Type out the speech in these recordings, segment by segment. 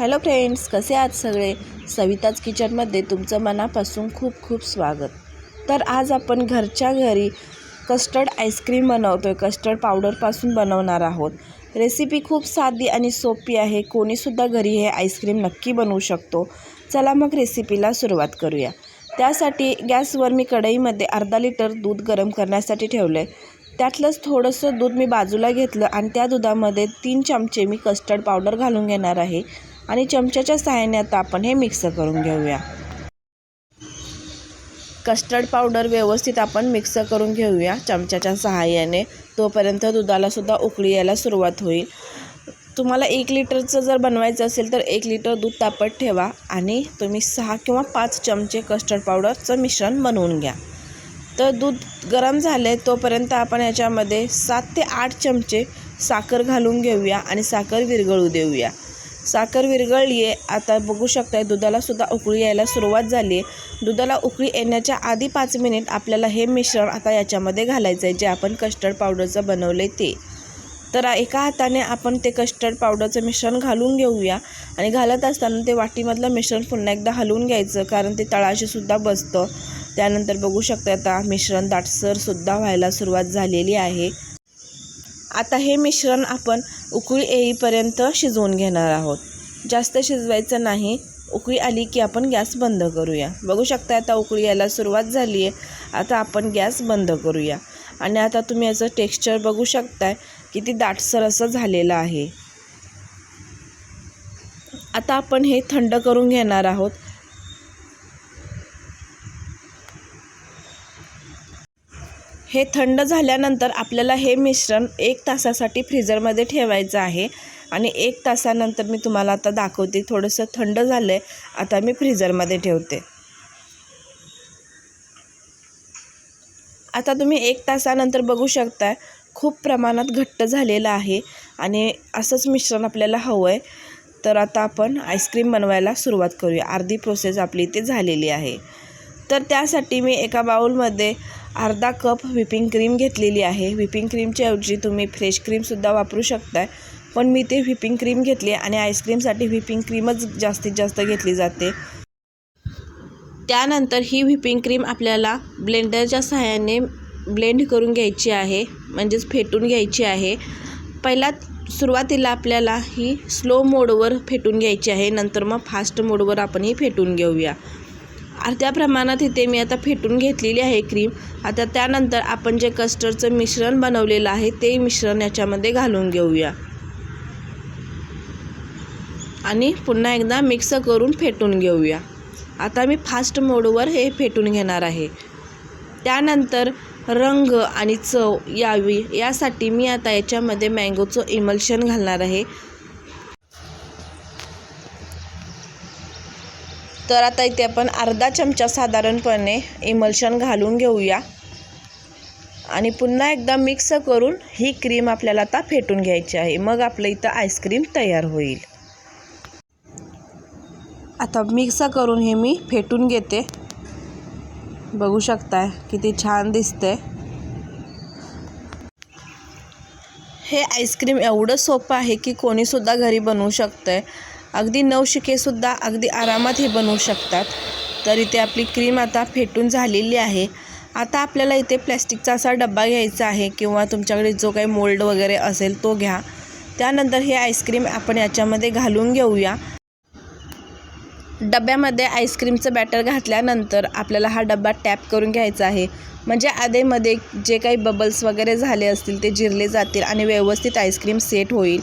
Hello friends कसे आहात सगळे? सविताज किचनमध्ये तुमचं मनापासून खूप खूप स्वागत. तर आज आपण घरच्या घरी कस्टर्ड आईस्क्रीम बनवतो आहे कस्टर्ड पावडरपासून बनवणार आहोत. रेसिपी खूप साधी आणि सोपी आहे कोणीसुद्धा घरी हे आईस्क्रीम नक्की बनवू शकतो. चला मग रेसिपीला सुरुवात करूया. त्यासाठी गॅसवर मी कढईमध्ये अर्धा लिटर दूध गरम करण्यासाठी ठेवलं आहे त्यातलंच थोडंसं दूध मी बाजूला घेतलं आणि त्या दुधामध्ये तीन चमचे मी कस्टर्ड पावडर घालून घेणार आहे. आणि चमच्याच्या सहाय्याने आता आपण हे मिक्स करून घेऊया. कस्टर्ड पावडर व्यवस्थित आपण मिक्स करून घेऊया चमच्याच्या सहाय्याने. तोपर्यंत दुधालासुद्धा उकळी यायला सुरुवात होईल. तुम्हाला एक लिटरचं जर बनवायचं असेल तर एक लिटर दूध तापत ठेवा आणि तुम्ही सहा किंवा पाच चमचे कस्टर्ड पावडरचं मिश्रण बनवून घ्या. तर दूध गरम झाले तोपर्यंत आपण याच्यामध्ये सात ते आठ चमचे साखर घालून घेऊया आणि साखर विरघळू देऊया. साखर विरघळली आहे आता बघू शकताय दुधालासुद्धा उकळी यायला सुरुवात झाली आहे दुधाला उकळी येण्याच्या आधी पाच मिनिट आपल्याला हे मिश्रण आता याच्यामध्ये घालायचं आहे जे आपण कस्टर्ड पावडरचं बनवलं आहे ते. तर एका हाताने आपण ते कस्टर्ड पावडरचं मिश्रण घालून घेऊया. आणि घालत असताना ते वाटीमधलं मिश्रण पुन्हा एकदा हलवून घ्यायचं कारण ते तळाशीसुद्धा बसतं. त्यानंतर बघू शकता आता मिश्रण दाटसरसुद्धा व्हायला सुरुवात झालेली आहे. आता हे मिश्रण आपण उकळी येईपर्यंत शिजवून घेणार आहोत. जास्त शिजवायचं नाही. उकळी आली की आपण गॅस बंद करूया. बघू शकता आता उकळी यायला सुरुवात झाली आहे आता आपण गॅस बंद करूया. आणि आता तुम्ही याचं टेक्स्चर बघू शकताय किती दाटसर असं झालेलं आहे. आता आपण हे थंड करून घेणार आहोत. हे थंड झाल्यानंतर आपल्याला हे मिश्रण एक तासासाठी फ्रीजरमध्ये ठेवायचं आहे. आणि एक तासानंतर मी तुम्हाला आता दाखवते थोडंसं थंड झालं आहे आता मी फ्रीजरमध्ये ठेवते. आता तुम्ही एक तासानंतर बघू शकता खूप प्रमाणात घट्ट झालेलं आहे आणि असंच मिश्रण आपल्याला हवं आहे तर आता आपण आईस्क्रीम बनवायला सुरुवात करूया. अर्धी प्रोसेस आपली इथे झालेली आहे. तर त्यासाठी मी एका बाउलमध्ये अर्धा कप व्हिपिंग क्रीम घेतलेली आहे. व्हिपिंग क्रीमच्या ऐवजी तुम्ही फ्रेश क्रीमसुद्धा वापरू शकताय. पण मी ते व्हिपिंग क्रीम घेतली आणि आईस्क्रीमसाठी व्हिपिंग क्रीमच जास्तीत जास्त घेतली जाते. त्यानंतर ही व्हिपिंग क्रीम आपल्याला ब्लेंडरच्या सहाय्याने ब्लेंड करून घ्यायची आहे म्हणजेच फेटून घ्यायची आहे. पहिला सुरुवातीला आपल्याला ही स्लो मोडवर फेटून घ्यायची आहे. नंतर मग फास्ट मोडवर आपण ही फेटून घेऊया. अर्ध्या प्रमाणात इथे मी आता फेटून घेतलेली आहे क्रीम. आता त्यानंतर आपण जे कस्टर्डचं मिश्रण बनवलेलं आहे ते मिश्रण याच्यामध्ये घालून घेऊया. आणि पुन्हा एकदा मिक्स करून फेटून घेऊया. आता मी फास्ट मोडवर हे फेटून घेणार आहे. त्यानंतर रंग आणि चव यावी यासाठी मी आता याच्यामध्ये मँगोचं इमल्शन घालणार आहे. तर आता इथे आपण अर्धा चमचा साधारणपणे इमल्शन घालून घेऊया. आणि पुन्हा एकदा मिक्स करून ही क्रीम आपल्याला आता फेटून घ्यायची आहे. मग आपलं इथं आईस्क्रीम तयार होईल. आता मिक्स करून हे मी फेटून घेते. बघू शकताय किती छान दिसते हे आईस्क्रीम एवढं सोपं आहे की कोणीसुद्धा घरी बनवू शकतं आहे अगदी नवशिकेसुद्धा अगदी आरामात हे बनवू शकतात. तर इथे आपली क्रीम आता फेटून झालेली आहे. आता आपल्याला इथे प्लॅस्टिकचा असा डब्बा घ्यायचा आहे किंवा तुमच्याकडे जो काही मोल्ड वगैरे असेल तो घ्या. त्यानंतर हे आईस्क्रीम आपण याच्यामध्ये घालून घेऊया. डब्यामध्ये आईस्क्रीमचं बॅटर घातल्यानंतर आपल्याला हा डब्बा टॅप करून घ्यायचा आहे. म्हणजे आधेमध्ये जे काही बबल्स वगैरे झाले असतील ते जिरले जातील आणि व्यवस्थित आईस्क्रीम सेट होईल.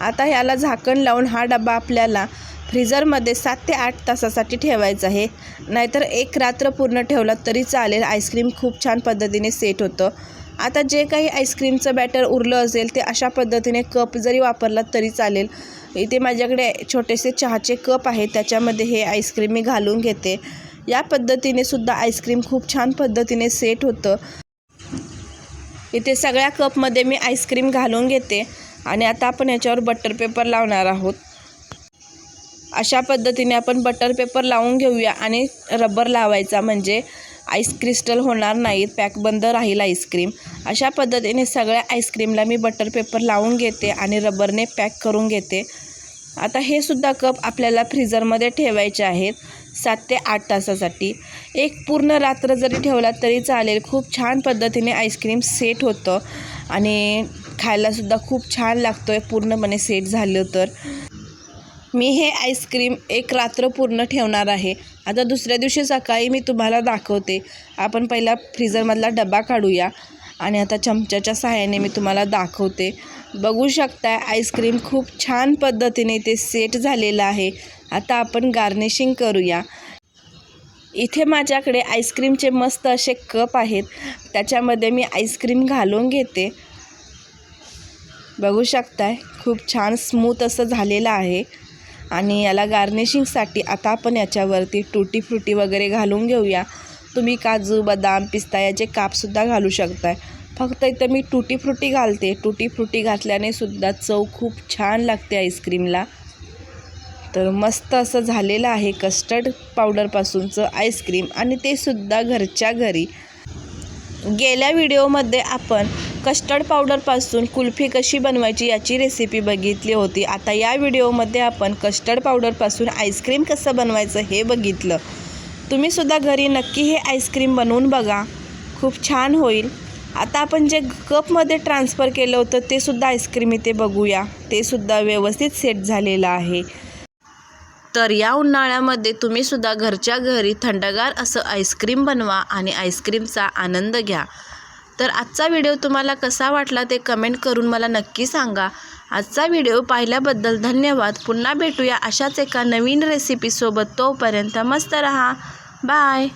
आता ह्याला झाकण लावून हा डबा आपल्याला फ्रीजरमध्ये सात ते आठ तासासाठी ठेवायचा आहे. नाहीतर एक रात्र पूर्ण ठेवला तरी चालेल. आईस्क्रीम खूप छान पद्धतीने सेट होतं. आता जे काही आईस्क्रीमचं बॅटर उरलं असेल ते अशा पद्धतीने कप जरी वापरला तरी चालेल. इथे माझ्याकडे छोटेसे चहाचे कप आहे त्याच्यामध्ये हे आईस्क्रीम मी घालून घेते. या पद्धतीने सुद्धा आईस्क्रीम खूप छान पद्धतीने सेट होतं. इथे सगळ्या कपमध्ये मी आईस्क्रीम घालून घेते. आणि आता आपण याच्यावर बटर पेपर लावणार आहोत. अशा पद्धतीने आपण बटर पेपर लावून घेऊया आणि रबर लावायचा म्हणजे आईस क्रिस्टल होणार नाहीत पॅक बंद राहील आईस्क्रीम अशा पद्धतीने सगळ्या आईस्क्रीमला मी बटर पेपर लावून घेते आणि रबरने पॅक करून घेते. आता हे सुद्धा कप आपल्याला फ्रीझरमध्ये ठेवायचे आहेत सात ते आठ तासासाठी. एक पूर्ण रात्र जरी ठेवला तरी चालेल. खूप छान पद्धतीने आईस्क्रीम सेट होतं. आणि खायलासुद्धा खूप छान लागतो आहे पूर्णपणे सेट झालं तर. मी हे आईस्क्रीम एक रात्र पूर्ण ठेवणार आहे. आता दुसऱ्या दिवशी सकाळी मी तुम्हाला दाखवते. आपण पहिला फ्रीजरमधला डबा काढूया आणि आता चमच्याच्या सहाय्याने मी तुम्हाला दाखवते. बघू शकताय आईस्क्रीम खूप छान पद्धतीने ते सेट झालेलं आहे. आता आपण गार्निशिंग करूया. इथे माझ्याकडे आईस्क्रीमचे मस्त असे कप आहेत. त्याच्यामध्ये मी आईस्क्रीम घालून घेते. बघू शकताय. खूप छान स्मूथ असं झालेलं आहे. आणि याला गार्निशिंगसाठी आता आपण याच्यावरती टुटी फ्रुटी वगैरे घालून घेऊया. तुम्ही काजू बदाम पिस्ता याचे कापसुद्धा घालू शकताय. फक्त इथं मी टुटी फ्रुटी घालते. टुटी फ्रुटी घातल्याने सुद्धा चव खूप छान लागते आईस्क्रीमला. तर मस्त असं झालेलं आहे कस्टर्ड पावडरपासूनचं आईस्क्रीम. आणि ते सुद्धा घरच्या घरी. गेल्या व्हिडिओमध्ये आपण कस्टर्ड पावडरपासून कुल्फी कशी बनवायची याची रेसिपी बघितली होती. आता या व्हिडिओमध्ये आपण कस्टर्ड पावडरपासून आईस्क्रीम कसं बनवायचं हे बघितलं. तुम्हीसुद्धा घरी नक्की हे आईस्क्रीम बनवून बघा. खूप छान होईल. आता आपण जे कपमध्ये ट्रान्सफर केलं होतं ते सुद्धा आईस्क्रीम इथे बघूया. ते सुद्धा व्यवस्थित सेट झालेलं आहे. तर या उन्हाळ्यामध्ये तुम्ही सुद्धा घरच्या घरी थंडगार असं आईस्क्रीम बनवा आणि आईस्क्रीमचा आनंद घ्या. तर आजचा व्हिडिओ तुम्हाला कसा वाटला ते कमेंट करून मला नक्की सांगा. आजचा व्हिडिओ पाहिल्याबद्दल धन्यवाद. पुन्हा भेटूया अशाच एका नवीन रेसिपीसोबत तोपर्यंत मस्त रहा. बाय